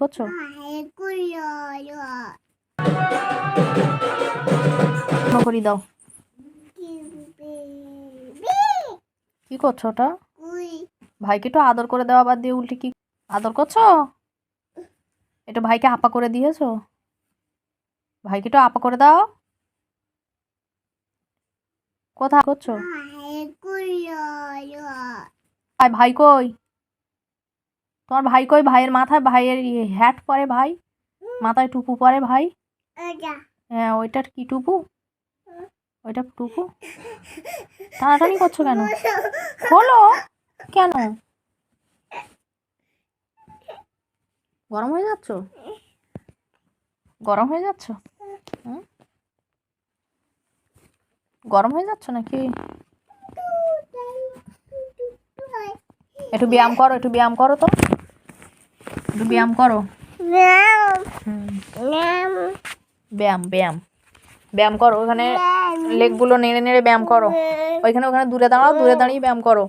করছ? করি দাও। কি করছ ওটা? ভাইকে একটু আদর করে দেওয়া বাদ দিয়ে উল্টে কি আদর করছ? একটু ভাইকে আপা করে দিয়েছ? ভাইকে একটু আপা করে দাও। কোথায় করছ? ভাই কই? তোমার ভাই কই? ভাইয়ের মাথায়? ভাইয়ের হ্যাট পরে ভাই? মাথায় টুপু পরে ভাই? হ্যাঁ ওইটার কি টুপু? ওইটা টুপু? টানাটানি করছ কেন? হলো? কেন? গরম হয়ে যাচ্ছ? গরম হয়ে যাচ্ছ? গরম হয়ে যাচ্ছ নাকি? একটু ব্যায়াম করো একটু ব্যায়াম করো তো। একটু ব্যায়াম করো। ব্যায়াম। ব্যায়াম। ব্যায়াম করো ওখানে লেগগুলো নেড়ে নেড়ে ব্যায়াম করো। ওইখানে ওখানে দূরে দাঁড়াও দূরে দাঁড়িয়ে ব্যায়াম করো।